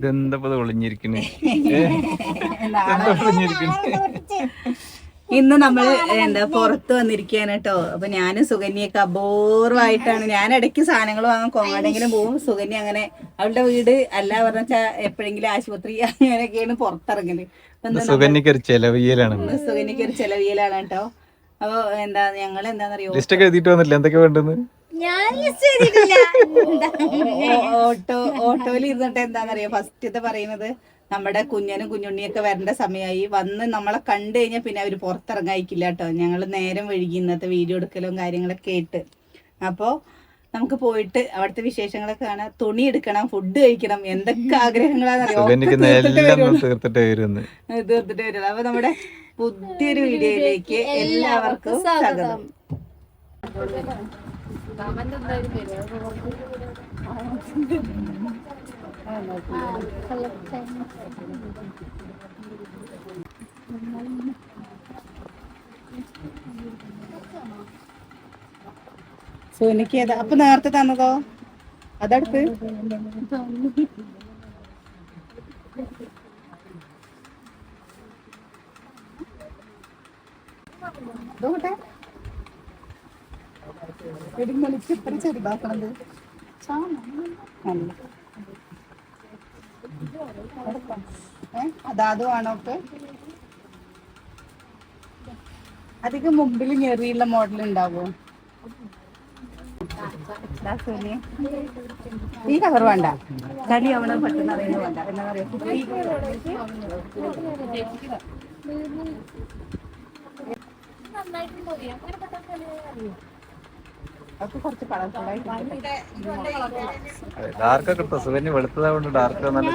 ഇതെന്താ ഇപ്പൊ ഇത് ഒളിഞ്ഞിരിക്കണേ? ഇന്ന് നമ്മൾ എന്താ പുറത്ത് വന്നിരിക്കുകയാണ് കേട്ടോ. അപ്പൊ ഞാനും സുകന്യൊക്കെ അപൂർവമായിട്ടാണ്. ഞാൻ ഇടയ്ക്ക് സാധനങ്ങൾ വാങ്ങാൻ കോങ്ങാടെങ്കിലും പോവും. സുകന്യ അങ്ങനെ അവളുടെ വീട് അല്ല പറഞ്ഞാ എപ്പോഴെങ്കിലും ആശുപത്രി അങ്ങനെയൊക്കെയാണ് പുറത്തിറങ്ങൽ. സുകന്യക്ക് ഒരു ചെലവിയലാണ് സുകന്യക്ക് ഒരു ചെലവിയലാണ് കേട്ടോ. അപ്പൊ എന്താ ഞങ്ങൾ എന്താണെന്നറിയോ ലിസ്റ്റ് എഴുതിയിട്ട് വന്നില്ല എന്തൊക്കെ വേണ്ടെന്ന് ഞാൻ ഓട്ടോ ഓട്ടോയിൽ ഇരുന്നിട്ട് എന്താണെന്നറിയോ ഫസ്റ്റത്തെ പറയുന്നത് നമ്മുടെ കുഞ്ഞനും കുഞ്ഞുണ്ണിയൊക്കെ വരേണ്ട സമയമായി. വന്ന് നമ്മളെ കണ്ടു കഴിഞ്ഞാൽ പിന്നെ അവർ പുറത്തിറങ്ങായിക്കില്ല കേട്ടോ. ഞങ്ങൾ നേരം വഴുകി ഇന്നത്തെ വീഡിയോ എടുക്കലും കാര്യങ്ങളൊക്കെ ആയിട്ട്. അപ്പോൾ നമുക്ക് പോയിട്ട് അവിടുത്തെ വിശേഷങ്ങളൊക്കെ കാണാം. തുണി എടുക്കണം ഫുഡ് കഴിക്കണം എന്തൊക്കെ ആഗ്രഹങ്ങളാണെന്നറിയോ? തീർത്തിട്ട് വരുന്നു. അപ്പൊ നമ്മുടെ പുതിയൊരു വീഡിയോയിലേക്ക് എല്ലാവർക്കും സ്വാഗതം. സോനിക്ക് ഏതാ? അപ്പൊ നേരത്തെ തന്നതോ? അതടുത്ത് ഇതോട്ടെ വെടിമണിക്ക് ഇത്ര ചെറുതാക്കണത്. നല്ല. ഏ അതാത് വേണോ ഒക്കെ? അധികം മുമ്പിൽ ഞെറിയുള്ള മോഡൽ ഉണ്ടാവോ. ഈ കവർ വേണ്ട. കളി അവിടെ പെട്ടെന്ന് അറിയുന്നത് വേണ്ട. എന്താ പറയാ കളർഫുള്ളായി ഡാർക്ക് ഒക്കെ ഇട്ടോ വെളുത്തതായോണ്ട് ഡാർക്ക് നല്ല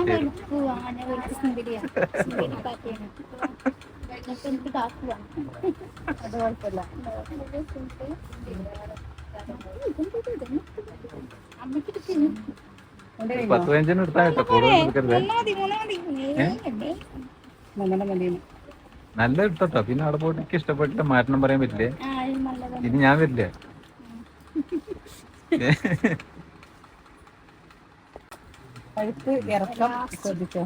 പത്ത് പതിനഞ്ചിന് എടുത്താൽ കേട്ടോ കൂടുതൽ നല്ല എടുത്തോട്ടോ പിന്നെ അവിടെ പോയിട്ട് എനിക്ക് ഇഷ്ടപ്പെട്ടില്ല മാറ്റണം പറയാൻ പറ്റില്ലേ? ഇനി ഞാൻ വരില്ല? പഴുത്ത് ഇറക്കം ശ്രദ്ധിച്ചോ?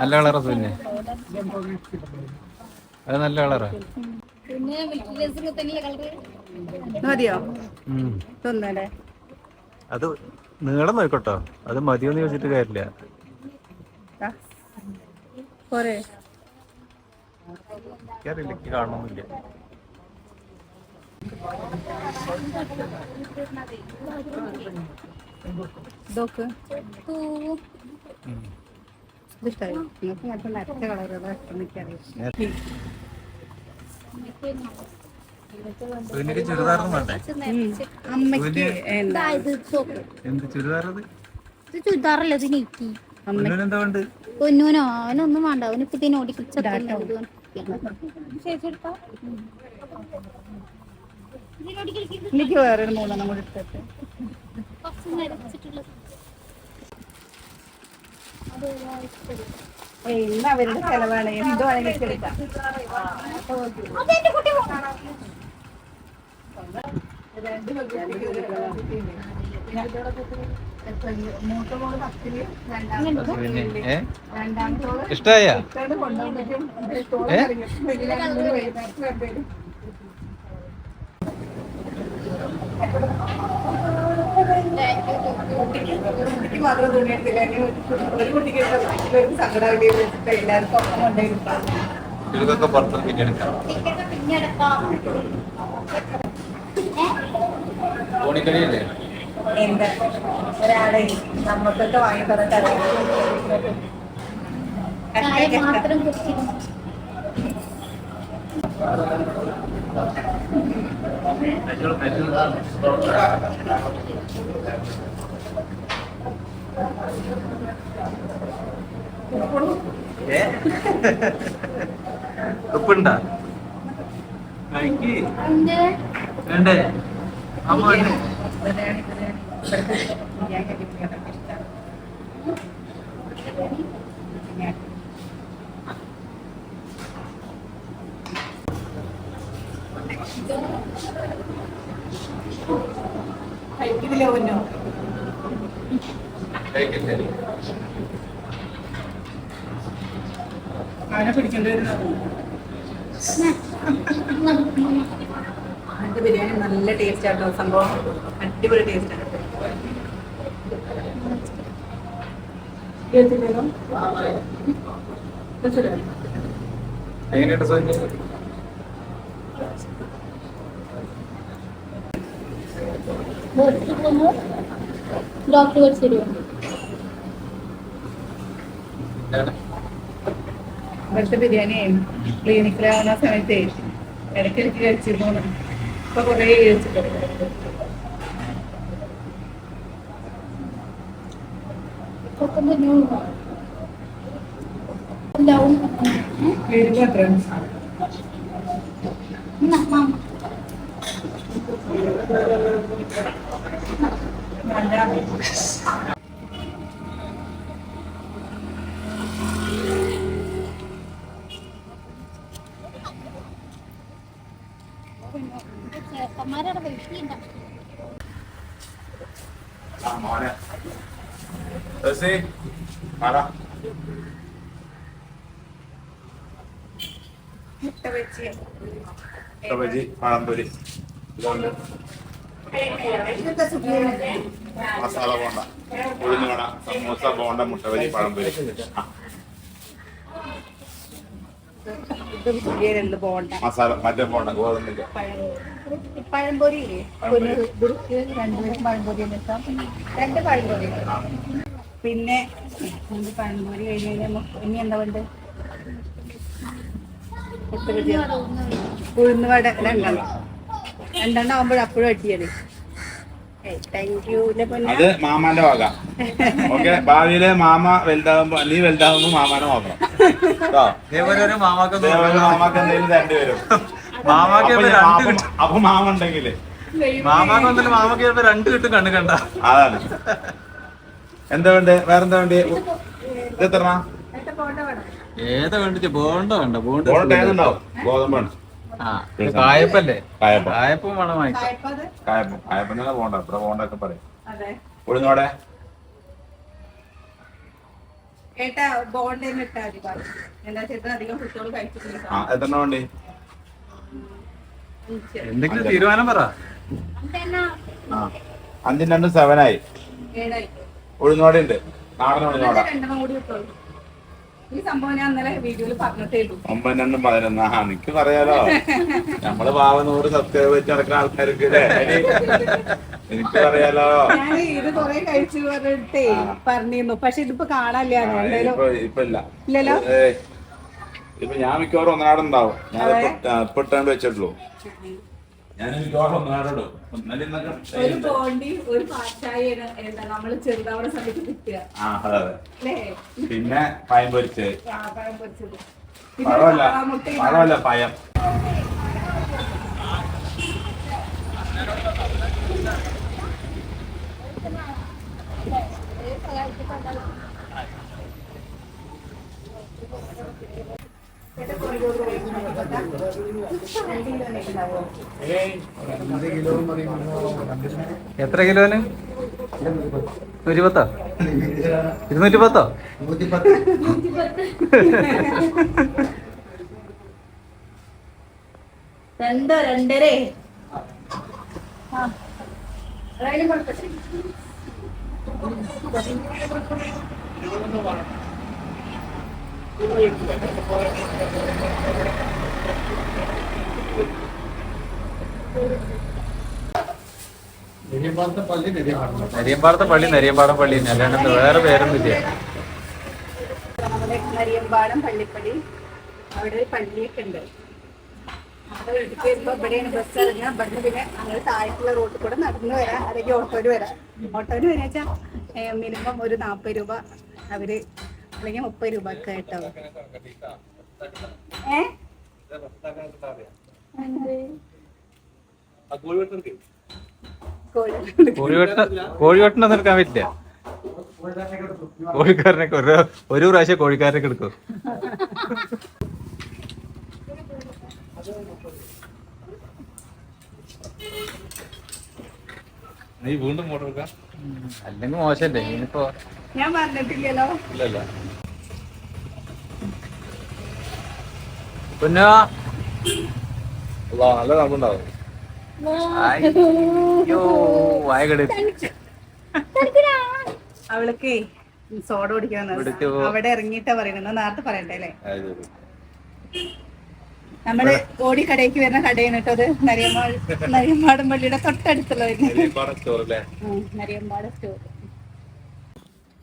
നല്ല കളറാ പിന്നെ അത് നല്ല കളറാ. പിന്നെ മിൽക്കി ഡേസിന് തന്നെയല്ലേ കളറ്. ഇത് മതിയോ തിന്നല്ലേ അത് നീളം നോക്കട്ടോ. അത് മതിയോന്ന് ചോദിച്ചിട്ട് കാര്യമില്ല. പോരെ. കാണണമെന്നില്ല ഇതൊക്കെ. പൂവ് ഇതിഷ്ടായി? നിങ്ങൾക്ക് ഇങ്ങനത്തെ നരച്ച കളറുകൾ എനിക്കറിയാം സുകന്യക്ക് ചുരിദാറൊന്നും വേണ്ടേ? അമ്മയ്ക്ക് എന്താ? ഇത് സോപ്പ് എന്ത് ചുരിദാറത്? ഇത് ചുരിദാറല്ല? ഇത് നീക്കി വേണ്ട പൊന്നൂനോ അവനൊന്നും വേണ്ട. അവനിപ്പോ ഓടിക്കിച്ചല്ലേ എനിക്ക് വേറൊരു മൂന്നെണ്ണം കൂടി എടുത്തിട്ട് ഇന്ന് അവരുടെ ചെലവാണ് എന്ത് വേണമെങ്കിലും എടുക്കാം ഇഷ്ടായ വരണ്ടത്. ഒരു കുട്ടിക്ക് മാത്രം ഒരു കുട്ടിക്ക് ഒരു സങ്കടമായിട്ട് വെച്ചിട്ട് എല്ലാവർക്കും ഒപ്പം കൊണ്ടുപോയി ഇതൊക്കെ പുറത്ത് പിന്നെ എടുക്കാം. കോണിക്കളിയല്ലേ എന്താ? ഒരാളെ നമുക്കൊക്കെ വാങ്ങി തന്നിട്ട് മാത്രം കുറിച്ചിരുന്നു ഉപ്പുണ്ടാ? കഴിക്ക്. വേണ്ടേ? അമ്മ വേണ്ടേ പിടിക്കേണ്ടി വരുന്നത് ബിരിയാണി നല്ല ടേസ്റ്റ് ആട്ടോ. സംഭവം അടിപൊളി ടേസ്റ്റ് ആണ്? എങ്ങനെയുണ്ട് സോനി ഡോക്ടർ പഠിച്ചിരുവോ ഇവിടുത്തെ ബിരിയാണി ക്ലിനിക്കിലാവുന്ന സമയത്ത് ഇടയ്ക്കിടയ്ക്ക് കഴിച്ചിരുന്നു. ഇപ്പൊ കൊറേ കഴിച്ചിട്ടുണ്ട്. എല്ലാവും വീടിന്റെ അത്ര ചേട്ടന്മാരുടെ പറ. മുട്ട വെച്ച് ബജി പഴംപൊരി. ഇതുണ്ട് മസാല ബോണ്ട ഉഴുന്ന് വട സമൂസ ബോണ്ട മുട്ടവരി പഴംപൊരി. മസാല മറ്റേ ബോണ്ട ഗോതമ്പിന്റെ. പഴംപൊരി. രണ്ടുപേരും പഴംപൊരി രണ്ട് പഴംപൊരി. പിന്നെ രണ്ട് പഴംപൊരി കഴിഞ്ഞ് കഴിഞ്ഞാൽ നമുക്ക് ഇനി എന്താ വേണ്ടത്? ഉഴുന്നുവട രണ്ടെണ്ണം. രണ്ടെണ്ണം ആവുമ്പോൾ അപ്പോഴും അടിയാണ്. അത് മാമാന്റെ വക. ഓക്കെ ഭാവിയിലെ മാമ വലുതാകുമ്പോ നീ വലുതാകുമ്പോ മാമാനെ നോക്കണം. മാമാക്ക് എന്തെങ്കിലും വരും മാമാക്ക് അപ്പൊ ഇപ്പൊ ഞാൻ- രണ്ട് അപ്പൊ- കിട്ടും. അപ്പൊ മാമ ഉണ്ടെങ്കിൽ മാമാക്ക് വന്നിട്ട് മാമാക്ക് ചിലപ്പോ രണ്ട് കിട്ടും കണ്ണു കണ്ട. അതാണ്. എന്താ വേണ്ടേ? വേറെന്താ വേണ്ടേ? എത്ര ഏതാ വേണ്ടിട്ട് ബോണ്ട വേണ്ട ബോണ്ട ഗോതമ്പാണ് കായപ്പല്ലേ? കായപ്പം. കായപ്പം വേണം കായപ്പം കായപ്പം. തന്നെ പോണ്ട ഇവിടെ പോണ്ടൊക്കെ പറയും. അതെ. ഉഴുന്നോടെ? എത്ര വേണ്ടി? എന്തെങ്കിലും തീരുമാനം പറ. രണ്ട് സെവനായി ഏഴായി. ഉഴുന്നോടെ ഉണ്ട് നാടൻ ഉഴുന്നോട ഈ സംഭവം ഞാൻ ഇന്നലെ വീഡിയോയിൽ പറഞ്ഞിട്ടേ ഉള്ളൂ പതിനൊന്ന്. ആ എനിക്ക് പറയാലോ. നമ്മൾ പാവ നൂറ് സബ്സ്ക്രൈബ് വെച്ച് നടക്കുന്ന ആൾക്കാർക്ക്? എനിക്ക് പറയാലോ. ഞാൻ ഇത് കൊറേ കഴിച്ചു പറഞ്ഞിട്ടേ പറഞ്ഞിരുന്നു പക്ഷെ ഇതിപ്പോ കാണാനില്ല ഇപ്പൊ ഇല്ല ഇല്ലല്ലോ. ഇപ്പൊ ഞാൻ മിക്കവാറും ഒന്നാടുണ്ടാവും ഞാൻ ഇപ്പൊ ഇട്ടാണ്ട് വെച്ചിട്ടുള്ളൂ. മിക്കവാറും ഒന്നാടുള്ളൂ ഒന്നല്ല ഒരു ബോണ്ടി ഒരു പാച്ചായാണ് എന്താ നമ്മൾ ചെറുതാവുന്ന സമയത്ത് കിട്ടുക. ആ അതെ അതെ. പിന്നെ പയം പൊരിച്ച് പയം പൊരിച്ചത്. പിന്നെ പഴമല്ല പയം. പഴമല്ല എത്ര കിലോന്? നൂറ്റിപ്പത്തോ? ഇരുന്നൂറ്റിപ്പത്തോ? ഇരുന്നൂറ്റി പത്തോ രണ്ടോ രണ്ടരേ? ആ. നെരിയമ്പാടത്തെ പള്ളി നെരിയമ്പാടം പള്ളി തന്നെ. അല്ലാണ്ട് വേറെ പേരൊന്നും ഇല്ല. നമ്മുടെ മരിയമ്പാടം പള്ളിപ്പടി അവിടെ ഒരു പള്ളിയൊക്കെ ഉണ്ട്. നമ്മുടെ വീട്ടിൽ വരുമ്പോ ഇവിടെയാണ് ബസ് ഇറങ്ങുക. ഇവിടുന്ന് പിന്നെ അങ്ങനെ താഴത്തുള്ള റോഡിൽ കൂടെ നടന്നു വരാം. അല്ലെങ്കിൽ ഓട്ടോയിൽ വരാം. ഓട്ടോയിൽ വരാ മിനിമം ഒരു നാൽപ്പത് രൂപ അവർ അല്ലെങ്കിൽ മുപ്പത് രൂപ ഒക്കെ കേട്ടോ ഏ എടുക്കാൻ പറ്റില്ല. കോഴിക്കാരനെ ഒരു ഒരു പ്രാവശ്യം കോഴിക്കാരനെ എടുക്കും. നീ വീണ്ടും മോട്ടർ എടുക്കാം. അല്ലെങ്കിൽ മോശല്ലേ? ഇനിയിപ്പോ ഞാൻ പറഞ്ഞിട്ടില്ലല്ലോ. ഇല്ലല്ല. പിന്നെ നല്ല വായകട്. അവൾക്ക് സോഡ കുടിക്കാൻ അവിടെ ഇറങ്ങിയിട്ടാ പറയുന്നത് നേരത്തെ പറയണ്ടേ അല്ലേ? നമ്മൾ ഓടിക്കടയ്ക്ക് വരുന്ന കടയാണ് കേട്ടോ അത് നരിയമ്മാട് നരിയമ്മാടൻ പള്ളിയുടെ തൊട്ടടുത്തുള്ള നരിയമ്പാട് സ്റ്റോർ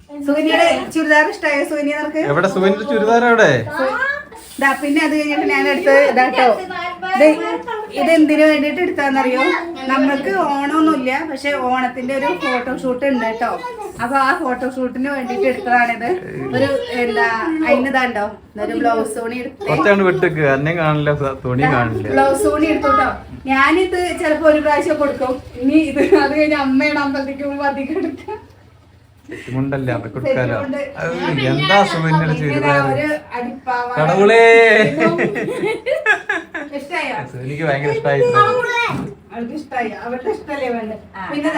സൂര്യയുടെ ചുരിദാർ ഇഷ്ടമായ സുകന്യ നിനക്ക്? എവിടെ സൂര്യന്റെ ചുരിദാർ എവിടെ? ദാ പിന്നെ അത് കഴിഞ്ഞിട്ട് ഞാൻ എടുത്തത് ഇതാട്ടോ. ഇത് ഇത് എന്തിനു വേണ്ടിട്ട് എടുത്താന്നറിയോ നമ്മൾക്ക് ഓണമൊന്നുമില്ല പക്ഷെ ഓണത്തിന്റെ ഒരു ഫോട്ടോ ഷൂട്ട് ഉണ്ട് കേട്ടോ. അപ്പൊ ആ ഫോട്ടോഷൂട്ടിന് വേണ്ടിട്ട് എടുത്തതാണിത്. ഒരു എന്താ അതിന് ഇതാണ്ടോ ഒരു ബ്ലൗസ് തുണി ബ്ലൗസ് തുണി എടുത്തു കേട്ടോ. ഞാനിത് ചിലപ്പോ ഒരു പ്രാവശ്യം കൊടുക്കും. ഇനി ഇത് അത് കഴിഞ്ഞ് അമ്മയുടെ അമ്പലത്തേക്ക് പോകുമ്പോ അധികം എടുക്കാം. മുണ്ടല്ല എന്താ കടവുളേ. എനിക്ക് ഭയങ്കര ഇഷ്ടമായി അവൾക്ക് ഇഷ്ടായി. അവളുടെ ഇഷ്ടല്ലേ വേണ്ട പിന്നെ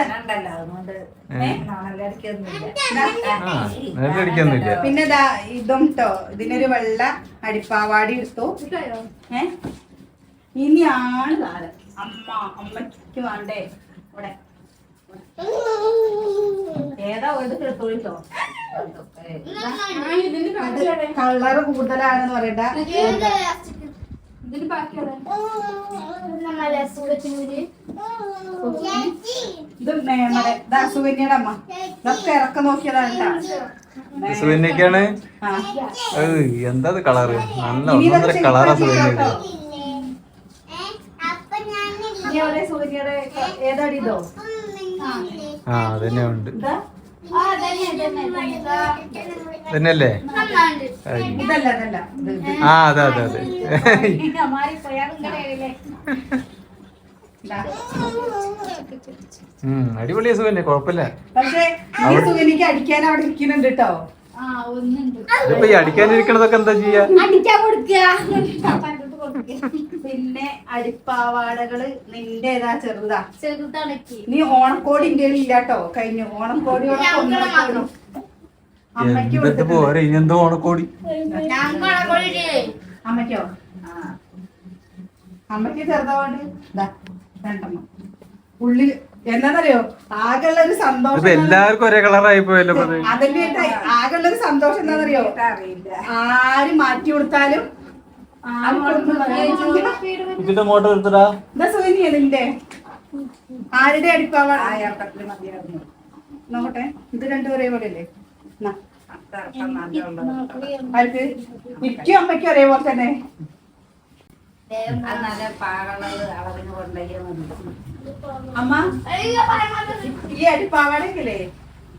അടിക്കൊന്നുമില്ല. പിന്നെ ഇതും ഇതിനൊരു വെള്ള അടിപ്പാവാടി എടുത്തു. ഏ? ഇനിയാണ് കാലം അമ്മ അമ്മയ്ക്ക് വേണ്ടേ? ഇവിടെ. ഏതാ ഒരു എടുത്തോളിട്ടോ കളറ് കൂടുതലാണെന്ന് പറയട്ടെ ഇതിന് ബാക്കിയാണ് ഇത് നമ്മുടെ ദാ സുകന്യയുടെ അമ്മ. ഇതൊക്കെ ഇറക്കം നോക്കിയതാണ് ട്ടാ. ആ. എന്താ കളറ്? നല്ല ഇനി ഒന്നൊന്നര കളറാ ഇതോ? ആ അതന്നെ ഉണ്ട്. തന്നെയല്ലേ. ആ അതെ അതെ അതെ. അടിപൊളിയാ സുഖല്ലേ കുഴപ്പമില്ല. പക്ഷേ അടിക്കാൻ അവിടെ ഇരിക്കുന്നുണ്ട് കേട്ടോ ആ ഒന്നുണ്ട്. ഇതിപ്പോ ഈ അടിക്കാനിരിക്കണതൊക്കെ എന്താ ചെയ്യാ? അടിക്കാൻ കൊടുക്കുക. പിന്നെ അടിപ്പാവാടകൾ നിന്റെ ഏതാ ചെറുതാ. ചെറുതാണ് നീ ഓണക്കോടി ഇന്ത്യയിൽ ഇല്ലാട്ടോ കഴിഞ്ഞു. ഓണക്കോടി കൊണ്ടുവന്നു അമ്മയ്ക്ക് എന്തൊക്കെ പോരെ? ഇനി എന്തോ ഓണക്കോടി? അമ്മയ്ക്കോ? അമ്മയ്ക്ക് ചെറുതാവാണ്ട്. ഇതാ രണ്ടെണ്ണം. ഉള്ളിൽ എന്താണെന്നറിയോ ആകെയുള്ള ഒരു സന്തോഷം എല്ലാവർക്കും ഒരേ കളറായി പോയല്ലോ അതല്ലേ. അതിന്റെ ആകെയുള്ള ഒരു സന്തോഷം എന്താന്നറിയോ? ആര് മാറ്റി കൊടുത്താലും. ഇതിന്റെ മോട്ടർ എടുത്തടാ എന്താ സുഖനിയ നിന്റെ. ആരുടെ അടിപ്പാവ നോക്കട്ടെ ഇത് രണ്ടു ഒരേപോലെ അല്ലേ മിക്ക അമ്മയ്ക്കും ഒരേപോലെ തന്നെ. അമ്മ? ഈ അടിപ്പാവാടേക്കില്ലേ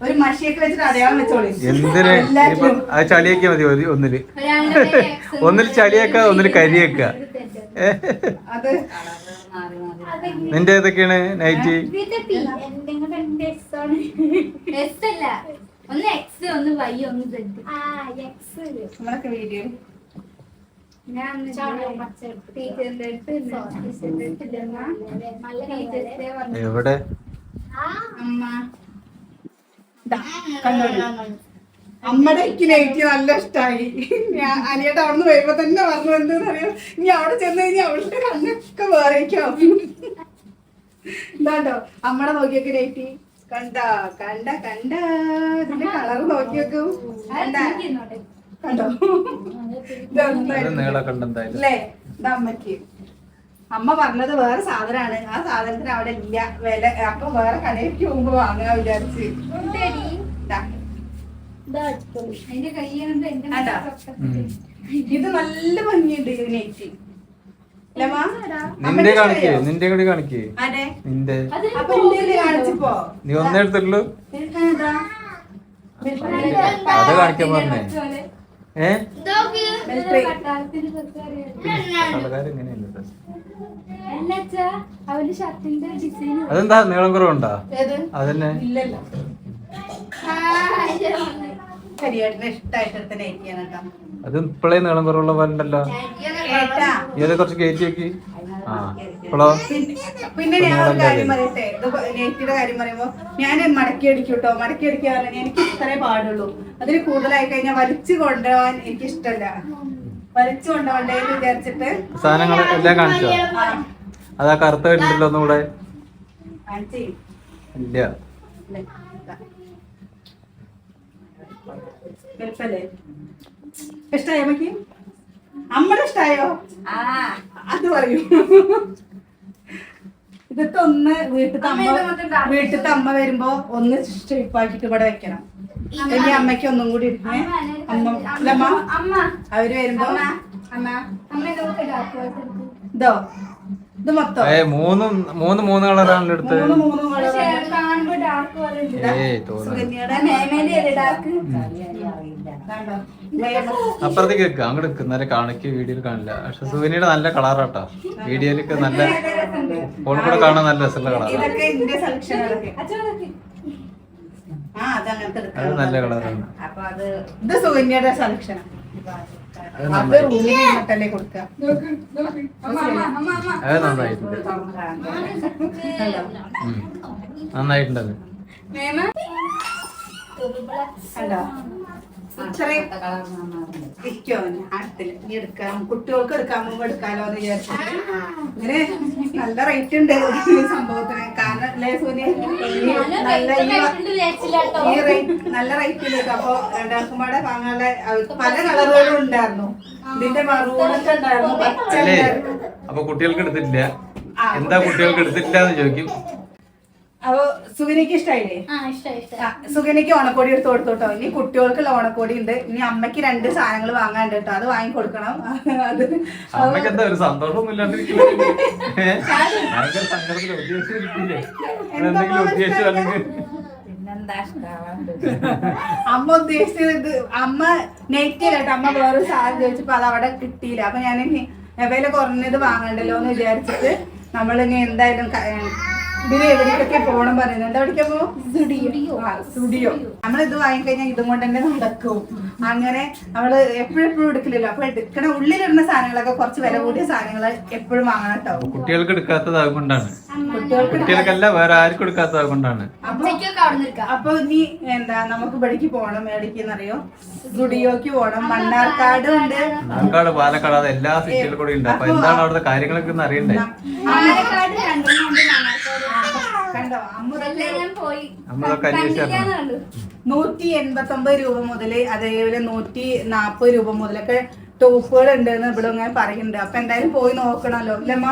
ഒരു മഷിയൊക്കെ വെച്ചിട്ട് അടയാളം വെച്ചോളി. എന്തിന്? ഇനിയിപ്പോ എല്ലാത്തിലും അത് ചളിയാക്കിയാ മതി ഒരു- ഒന്നിൽ. ഒന്നിൽ ചളിയാക്ക ഒന്നിൽ കരിയേക്ക. അത് നിന്റെ ഏതൊക്കെയാണ് നൈറ്റി? എസ് അല്ല. ഒന്ന് എക്സ് ഒന്ന് വൈ ഒന്ന് സെഡ് ആ എക്സ് നമ്മളൊക്കെ വീഡിയോ ഞാൻ ടീച്ചറിന്റെ അടുത്ത് ടീച്ചേഴ്സിനെ പറഞ്ഞു എവിടെ? അമ്മ. ദാ, കണ്ടോളി. അമ്മയുടെ എനിക്ക് നൈറ്റി നല്ല ഇഷ്ടായി. ഞാൻ അനിയുടെ അവിടെ നിന്ന് വരുമ്പോ തന്നെ പറഞ്ഞു എന്താന്ന് അറിയോ ഇനി അവിടെ ചെന്ന് കഴിഞ്ഞാൽ അവളുടെ കണ്ണൊക്കെ വേറെ എന്താണ്ടോ അമ്മടെ നോക്കിയൊക്കെ നൈറ്റി കണ്ട? കണ്ട കണ്ട? ഇതിന്റെ കളർ നോക്കിയൊക്കെ. കണ്ട? അല്ലേ? ഇത് അമ്മ പറഞ്ഞത് വേറെ സാധനമാണ്. ആ സാധനത്തിന് അവിടെ ഇല്ല. വില അപ്പൊ വേറെ കടയിലേക്ക് പോകുമ്പോ വാങ്ങാ വിചാരിച്ച്. ഇത്. നല്ല ഭംഗിയുണ്ട് അല്ലമ്മാ? നിന്റെ കാണിക്കേ? നിന്റെ കൂടി കാണിക്കേ. നിന്റെ. അപ്പൊ ഇന്ത്യയിൽ കാണിച്ചപ്പോ നീ ഒന്നേ എടുത്തുള്ളൂ ഏതാ? അത് കാണിക്കാൻ പറഞ്ഞേ. അതെന്താ? നീളം കുറവുണ്ടോ? ഏത്? അതന്നെ. ഇഷ്ടമായിട്ട് കേട്ടോ. അത് ഇപ്പോഴേ നീളം കുറവുള്ള പോലെ ഉണ്ടല്ലോ ഏട്ടാ കുറച്ച് കയറ്റി വെക്കി ആ ഇപ്പോഴോ പിന്നെ ഞാൻ ഒരു കാര്യം പറയട്ടെ? ഇത് നെറ്റിയുടെ കാര്യം പറയുമ്പോ ഞാൻ മടക്കി അടിക്കും കേട്ടോ മടക്കി അടിക്കാൻ പറഞ്ഞാൽ എനിക്ക് ഇത്രേ പാടുള്ളൂ. അതിന് കൂടുതലായി കഴിഞ്ഞാൽ വലിച്ചു കൊണ്ടുപോകാൻ എനിക്ക് ഇഷ്ടമല്ല വലിച്ചു കൊണ്ടുപോകണ്ടേ വിചാരിച്ചിട്ട്. സാധനങ്ങൾ എല്ലാം കാണിച്ചോ? അതാ കറുത്ത വരുന്നുണ്ടല്ലോ ഒന്നുകൂടെ ഇല്ലേ? ഇഷ്ടായോ അമ്മയ്ക്ക് അമ്മടെ ഇഷ്ടായോ ആ അത് പറയൂ ഇതൊക്കെ ഒന്ന് വീട്ടിലത്തെ അമ്മ വീട്ടിലത്തെ അമ്മ വരുമ്പോ ഒന്ന് ഷേപ്പ് ആക്കിട്ട് ഇവിടെ വെക്കണം എന്റെ അമ്മയ്ക്ക് ഒന്നും കൂടി ഇരുന്നേ അമ്മ അവർ വരുമ്പോ ഇതോ ഇത് മൊത്തം. ഏ മൂന്നും മൂന്ന് മൂന്ന് കളറാണ്. എടുത്ത് മൂന്ന് മൂന്ന്. അപ്പുറത്തേക്ക് വെക്കുക അങ്ങോട്ട് വെക്കുക നല്ല കാണിക്ക് വീഡിയോയിൽ കാണില്ല. പക്ഷെ സുവിനിയുടെ നല്ല കളറാട്ടോ. വീഡിയോയിലൊക്കെ നല്ല ഫോൺ കൂടെ കാണാൻ നല്ല രസമുള്ള കളറാണ്. അതങ്ങനത്തെ അത് നല്ല കളറാണ്. അപ്പൊ അത് ഇത് സുവിനിയുടെ സെലക്ഷൻ അത് നന്നായിട്ടുണ്ട്. കണ്ടോ? ഉം. നന്നായിട്ടുണ്ട് അത്. കണ്ടോ ഇത്രയും ഇരിക്കോ അവന് അടുത്തിൽ. ഇനി എടുക്കാം. കുട്ടികൾക്ക് എടുക്കാൻ എടുക്കാലോ എന്ന് വിചാരിച്ചു. ഇങ്ങനെ നല്ല റേറ്റ് ഉണ്ട് ഈ സംഭവത്തിന്. കാരണം അല്ലേ ഈ നല്ല ഈ റേറ്റ് നല്ല റേറ്റ് ഉണ്ട് അപ്പൊ രണ്ടാൾക്കും പാടെ വാങ്ങാനുള്ള പല കളറുകളും ഉണ്ടായിരുന്നു. ഇതിന്റെ മറൂണൊക്കെ ഉണ്ടായിരുന്നു. പച്ച അപ്പൊ കുട്ടികൾക്ക് എടുത്തിട്ടില്ല. എന്താ കുട്ടികൾക്ക് എടുത്തിട്ടില്ല എന്ന് ചോദിക്കും. അപ്പൊ സുഗനയ്ക്ക് ഇഷ്ടായില്ലേ? ആ, ഓണക്കോടി എടുത്ത് കൊടുത്തോട്ടോ. ഇനി കുട്ടികൾക്കുള്ള ഓണക്കോടി ഉണ്ട്. ഇനി അമ്മയ്ക്ക് രണ്ട് സാധനങ്ങൾ വാങ്ങാണ്ട് കേട്ടോ. അത് വാങ്ങി കൊടുക്കണം. അത് അമ്മ ഉദ്ദേശിച്ചത് അമ്മ നെറ്റിയിലായിട്ട് അമ്മ വേറൊരു സാധനം ചോദിച്ചപ്പോ അത് അവിടെ കിട്ടിയില്ല. അപ്പൊ ഞാൻ എവയിലെ വില കുറഞ്ഞത് വാങ്ങണ്ടല്ലോ എന്ന് വിചാരിച്ചിട്ട് നമ്മളിനി എന്തായാലും ഇതിന് എവിടേക്കൊക്കെ പോകണം പറയുന്നുണ്ട് എവിടേക്കാ പോ? സ്റ്റുഡിയോ. സ്റ്റുഡിയോ. നമ്മൾ ഇത് വാങ്ങിക്കഴിഞ്ഞാൽ ഇതും കൊണ്ട് തന്നെ നടക്കും. അങ്ങനെ നമ്മൾ എപ്പോഴും എപ്പോഴും എടുക്കില്ലല്ലോ. അപ്പൊ എടുക്കണ ഉള്ളിലിടുന്ന സാധനങ്ങളൊക്കെ കുറച്ച് വില കൂടിയ സാധനങ്ങൾ എപ്പോഴും വാങ്ങണം കേട്ടോ. കുട്ടികൾക്ക് എടുക്കാത്തത് അതുകൊണ്ടാണ്. കുട്ടികൾക്കല്ല വേറെ ആർക്കും എടുക്കാത്തത് അതുകൊണ്ടാണ്. അപ്പൊ നീ എന്താ നമുക്ക് ഇവിടേക്ക് പോണം എവിടേക്കെന്നറിയോ സ്റ്റുഡിയോക്ക് പോണം. മണ്ണാർക്കാട് ഉണ്ട്. മണ്ണാർക്കാട് പാലക്കാട് അത് എല്ലാ സിറ്റിയിലും കൂടി ഉണ്ട്. അപ്പൊ എന്താണ് അവിടുത്തെ കാര്യങ്ങളൊക്കെ അറിയണ്ടേ പാലക്കാട് രണ്ടെണ്ണമുണ്ട് മണ്ണാർക്കാട് കണ്ടോ അമ്മ ഇതെല്ലാം ഞാൻ പോയി. നമ്മളൊക്കെ നൂറ്റി എൺപത്തി ഒമ്പത് രൂപ മുതൽ അതേപോലെ നൂറ്റി നാപ്പത് രൂപ മുതലൊക്കെ ടോപ്പുകൾ ഉണ്ട് എന്ന് ഇവിടെ ഇങ്ങനെ പറയുന്നുണ്ട്. അപ്പൊ എന്തായാലും പോയി നോക്കണല്ലോ. അല്ലമ്മ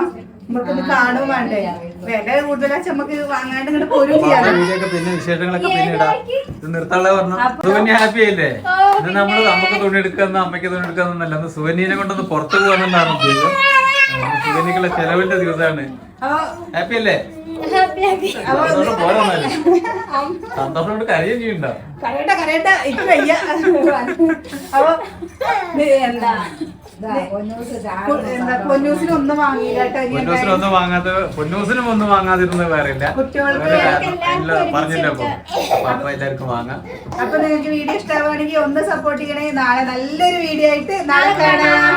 നമുക്കൊന്ന് കാണും വേണ്ടേ? വില കൂടുതലാച്ച നമുക്ക് വാങ്ങാണ്ട് ഇങ്ങോട്ട് പോരും പിന്നെ വിശേഷങ്ങളൊക്കെ പറഞ്ഞു? സുവന്യ ഹാപ്പി അല്ലേ? ഇത് നമ്മൾ നമുക്ക് തുണി എടുക്കാന്ന് അമ്മയ്ക്ക് തുണി എടുക്കാന്നല്ല അന്ന് സുവന്യനെ കൊണ്ടൊന്ന് പുറത്തു പോകാനെന്നാണ് സുവന്യക്കുള്ള ചെലവിന്റെ ദിവസമാണ് ഹാപ്പി അല്ലേ? ചെയ്യണ്ടോ. കരയട്ട കരയട്ട എനിക്ക് വയ്യ. അപ്പൊ ഇത് എന്താ? പൊ- എന്താ പൊന്നൂസിന് ഒന്നും വാങ്ങാത്ത പൊന്നൂസിനും ഒന്നും വാങ്ങാതിരുന്നത് വേറെ ഇല്ല. പറഞ്ഞില്ല അപ്പൊ. എല്ലാവർക്കും വാങ്ങാം. അപ്പൊ നിങ്ങൾക്ക് വീഡിയോ ഇഷ്ടമാണെങ്കിൽ ഒന്ന് സപ്പോർട്ട് ചെയ്യണേ. നാളെ നല്ലൊരു വീഡിയോ ആയിട്ട് നാളെ കാണാം.